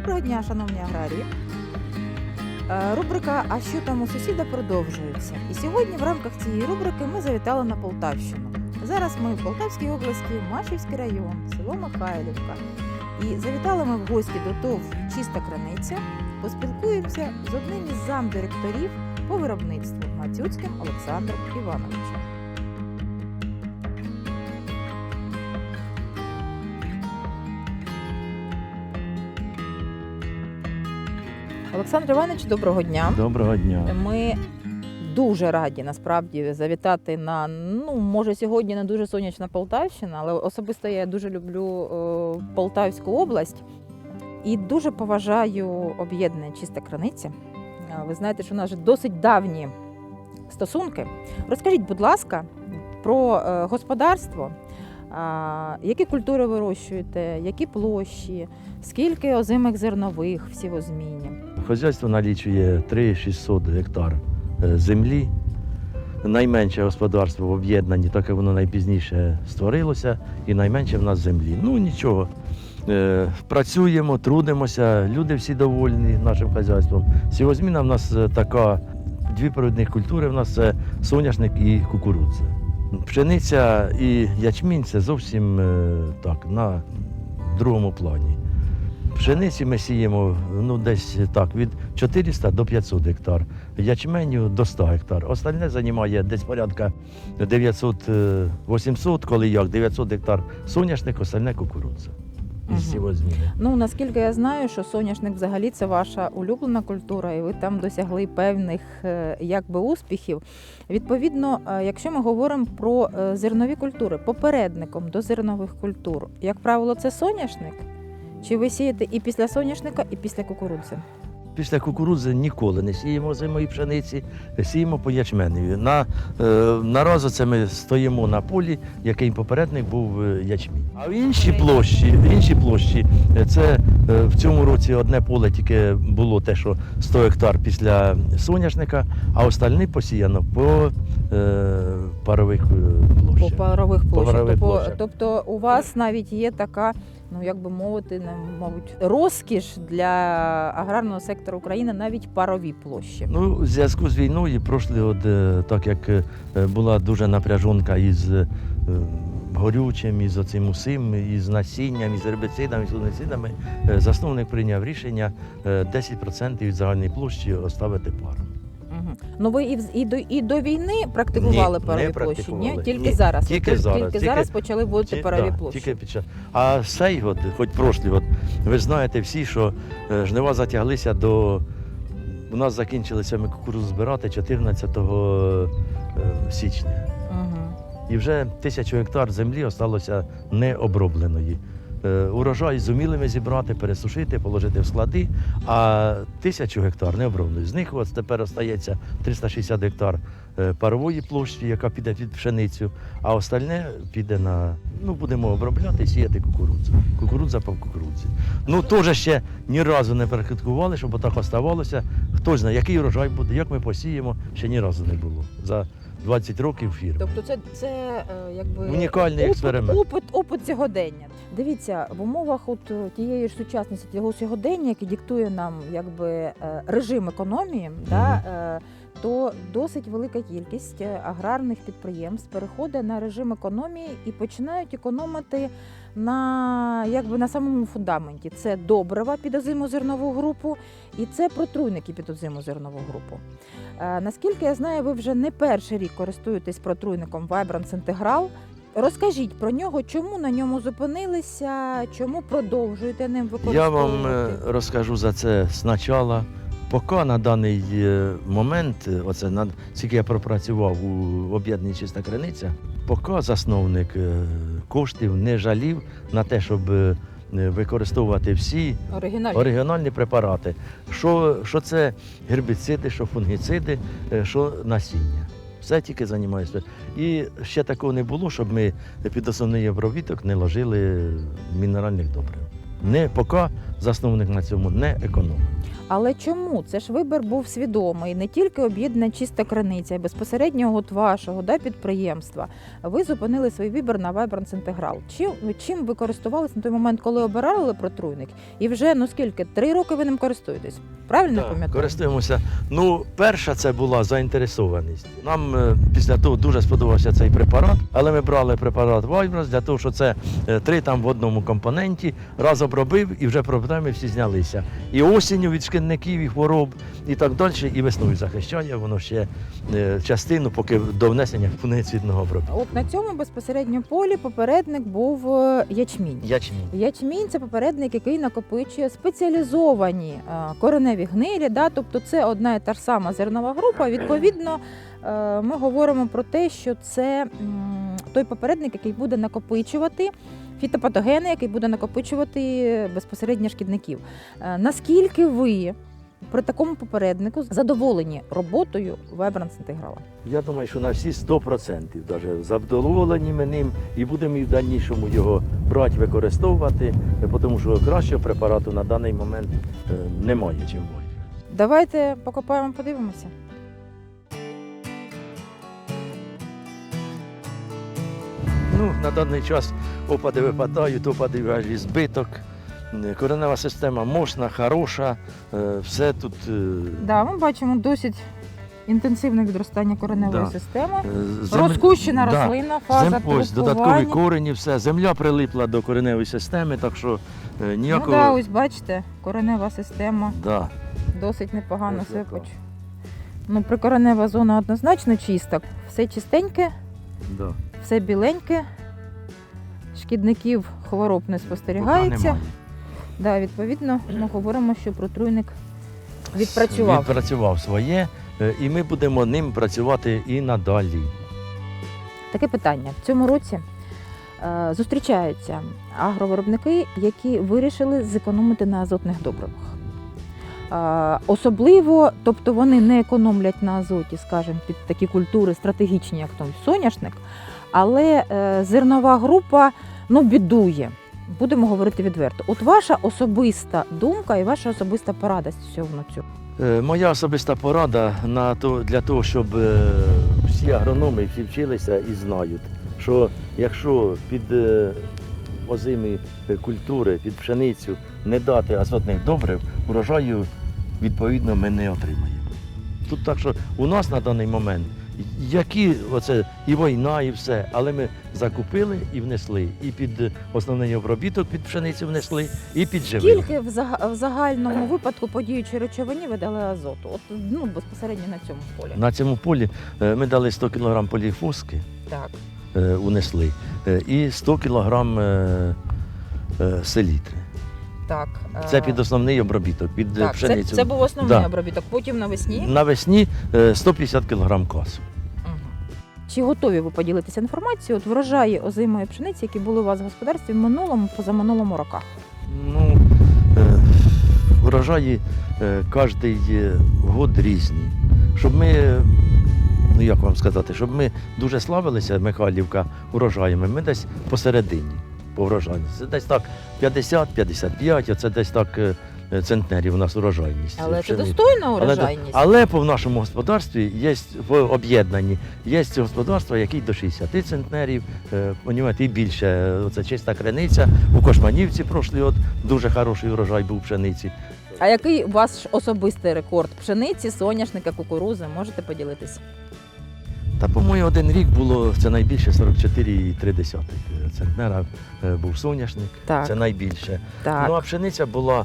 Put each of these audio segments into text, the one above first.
Доброго дня, шановні аграрії. Е, Рубрика А що там у сусіда продовжується. І сьогодні в рамках цієї рубрики ми завітали на Полтавщину. Зараз ми в Полтавській області, Машівський район, село Михайлівка. І завітали ми в гості до ТОВ Чиста Краниця. Поспілкуємося з одним із замдиректорів по виробництву Мацюцьким Олександром Івановичем. Олександр Іванович, доброго дня. Доброго дня. Ми дуже раді насправді завітати на ну може сьогодні не дуже сонячна Полтавщина, але особисто я дуже люблю е, Полтавську область і дуже поважаю об'єднання Чиста Краниця. Е, Ви знаєте, що у нас вже досить давні стосунки. Розкажіть, будь ласка, про е, господарство. А, які культури вирощуєте, які площі, скільки озимих зернових в Хозяйство налічує 3600 гектар е, землі. Найменше господарство в об'єднанні, так як воно найпізніше створилося, і найменше в нас землі. Ну нічого. Е, Працюємо, трудимося, люди всі довольні нашим хазяйством. Сівозміна в нас е, така, дві природних культури в нас це соняшник і кукурудза. Пшениця і ячмінь це зовсім так, на другому плані. Пшениці ми сіємо ну, десь так, від 400 до 500 гектар, ячменю до 100 гектар. Остальне займає десь порядка 900-800, коли як 900 гектар соняшник, остальне кукурудза. Із сівозміни. Ну наскільки я знаю, що соняшник взагалі це ваша улюблена культура, і ви там досягли певних е, якби успіхів. Відповідно, е, якщо ми говоримо про е, зернові культури, попередником до зернових культур, як правило, це соняшник. Чи ви сієте і після соняшника, і після кукурудзи? Після кукурудзи ніколи не сіємо зимої пшениці, сіємо по ячменеві. На, е, наразі це ми стоїмо на полі, який попередник був е, ячмінь. А в іншій площі, в іншій площі е, це е, в цьому році одне поле тільки було те, що 100 гектар після соняшника, а остальне посіяно по парових е, По парових площах. парових тобто, площах. тобто у вас навіть є така, ну як би мовити, не, мабуть, розкіш для аграрного сектору України навіть парові площі. Ну, в зв'язку з війною, прошлий от, е, так як е, була дуже напряжонка із е, горючим, із оцим усім, із насінням, із гербіцидами, із фунгицидами, е, засновник прийняв рішення е, 10% від загальної площі оставити паром. Ну ви і, і, до, і до війни практикували Ні, парові не площі? Ні, тільки Ні, зараз. тільки Ви зараз, Тільки тільки- зараз почали вводити Ті- парові да, площі. Тільки під час. А цей год, хоч прошлий год, ви ж знаєте всі, що е, жнива затяглися до. У нас закінчилися ми кукурудзу збирати 14 е, січня. Угу. І вже тисячу гектар землі осталося необробленої. Е, Урожай зуміли ми зібрати, пересушити, положити в склади, а тисячу гектар не обробленої. З них от тепер остається 360 гектар е, парової площі, яка піде під пшеницю, а остальне піде на ну будемо обробляти сіяти кукурудзу. Кукурудза по кукурудзі. Ну теж ще ні разу не практикували, щоб отак оставалося. Хто знає, який урожай буде, як ми посіємо, ще ні разу не було за 20 років фірми. Тобто це, це е, якби Унікальний опит, експеримент. Опит, опит сьогодення. Дивіться, в умовах от е, тієї ж сучасності, того сьогодення, яке диктує нам якби е, режим економії, да, е, то досить велика кількість е, аграрних підприємств переходить на режим економії і починають економити на якби на самому фундаменті. Це добрива під зернову групу, і це протруйники під озиму зернову групу. Е, Наскільки я знаю, ви вже не перший рік користуєтесь протруйником Vibrance Integral. Розкажіть про нього, чому на ньому зупинилися, чому продовжуєте ним Я вам е, розкажу за це спочатку. Поки на даний е, момент, е, оце на скільки я пропрацював у об'єднанні чиста криниця, поки засновник е, коштів не жалів на те, щоб використовувати всі Оригінальні. оригінальні препарати. Що, що це гербіциди, що фунгіциди, що насіння. Все тільки займаюся. І ще такого не було, щоб ми під основний обробіток не ложили мінеральних добрив. Не поки засновник на цьому не економив. Але чому? Це ж вибір був свідомий, не тільки об'єднана чиста криниця, а й безпосередньо от вашого да, підприємства. Ви зупинили свій вибір на Vibrance Integral. Чим, чим ви користувалися на той момент, коли обирали протруйник? І вже ну скільки? Три роки ви ним користуєтесь? Правильно Так, пам'ятаю? користуємося. Ну, перша це була заінтересованість. Нам е, після того дуже сподобався цей препарат, але ми брали препарат Vibrance для того, що це е, три там в одному компоненті. Раз обробив і вже проблеми всі знялися. І осінню від шкідників, і хвороб, і так далі, і весною захищає воно ще е, частину, поки до внесення фунгіцидного обробку. От на цьому безпосередньо полі попередник був е, ячмінь. Ячмінь. Ячмінь це попередник, який накопичує спеціалізовані е, кореневі гнилі. Да? Тобто це одна і та ж сама зернова група. Відповідно, ми говоримо про те, що це той попередник, який буде накопичувати. Фітопатогени, який буде накопичувати безпосередньо шкідників. Е, Наскільки ви при такому попереднику задоволені роботою Integral? Я думаю, що на всі 100% даже задоволені ми ним і будемо і в дальнішому його брати, використовувати, тому що кращого препарату на даний момент е, немає чим. Давайте покопаємо, подивимося. Ну, на даний час опади випадають, опади збиток. Е, Коренева система мощна, хороша, е, все тут е, Да, ми бачимо досить інтенсивне відростання кореневої Да. системи. зем- Розкущена Да. рослина, фаза Зем... Ось додаткові корені, все. Земля прилипла до кореневої системи, так що е, Ну да, ось бачите, коренева система Да. досить непогано себе Ну, прикоренева зона однозначно чиста. Все чистеньке, Да. Все біленьке. Шкідників хвороб не спостерігається. Да, відповідно, ми говоримо, що протруйник відпрацював. Відпрацював своє, е, і ми будемо ним працювати і надалі. Таке питання. В цьому році е, зустрічаються агровиробники, які вирішили зекономити на азотних добривах. Е, особливо, тобто вони не економлять на азоті, скажімо, під такі культури стратегічні, як той соняшник, але е, зернова група ну, бідує. Будемо говорити відверто. От ваша особиста думка і ваша особиста порада стосовно цього. Е, Моя особиста порада на то, для того, щоб е, всі агрономи всі вчилися і знають, що якщо під озимі культури, під пшеницю не дати азотних добрив, урожаю відповідно ми не отримаємо. Тут так, що у нас на даний момент які оце і війна, і все, але ми закупили і внесли. І під основний обробіток під пшеницю внесли, і під живину. Скільки в, зага- в загальному випадку по діючій речовині ви дали азоту? От ну безпосередньо на цьому полі. На цьому полі е, ми дали 100 кг поліфоски, Так. е, унесли е, і 100 кг е, е, селітри. Так. е, Це під основний обробіток, під е, так, це, пшеницю. це був основний Да. обробіток. Потім навесні. Навесні е, 150 кг касу. Чи готові ви поділитися інформацією? От врожаї озимої пшениці, які були у вас в господарстві в минулому, позаминулому роках? Ну, е, врожаї е, е, год різні. Щоб ми, ну як вам сказати, щоб ми дуже славилися, Михайлівка, урожаями, ми десь посередині по врожайності. Це десь так 50-55, оце десь так е, центнерів у нас урожайність. Але це достойна урожайність. але по в нашому господарстві є в об'єднанні, є господарства, які до 60 центнерів, е, і більше. Оце чиста криниця. У Кошманівці прошлий от дуже хороший урожай був пшениці. А який ваш особистий рекорд пшениці, соняшника, кукурузи? Можете поділитися? Та, по-моєму, один рік було це найбільше 44,3 центнера е, був соняшник. Так. Це найбільше. Так. Ну а пшениця була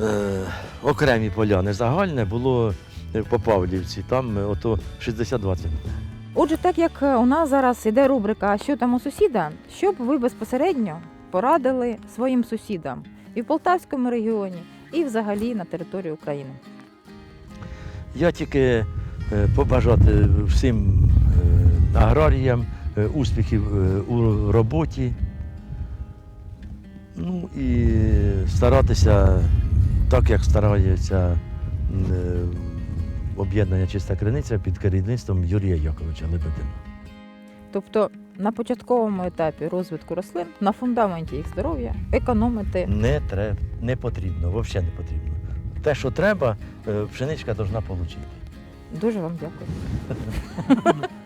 е, окремі поля, не загальне, було е, по Павлівці, там е, ото 62 центнера. Отже, так як е, у нас зараз іде рубрика що там у сусіда, що б ви безпосередньо порадили своїм сусідам і в Полтавському регіоні, і взагалі на території України. Я тільки побажати всім аграріям успіхів у роботі. Ну і старатися так, як старається е, об'єднання Чиста Криниця під керівництвом Юрія Яковича Лебедина. Тобто на початковому етапі розвитку рослин, на фундаменті їх здоров'я, економити. Не треба, не потрібно, взагалі не потрібно. Те, що треба, е, пшеничка повинна отримати. Дуже вам дякую.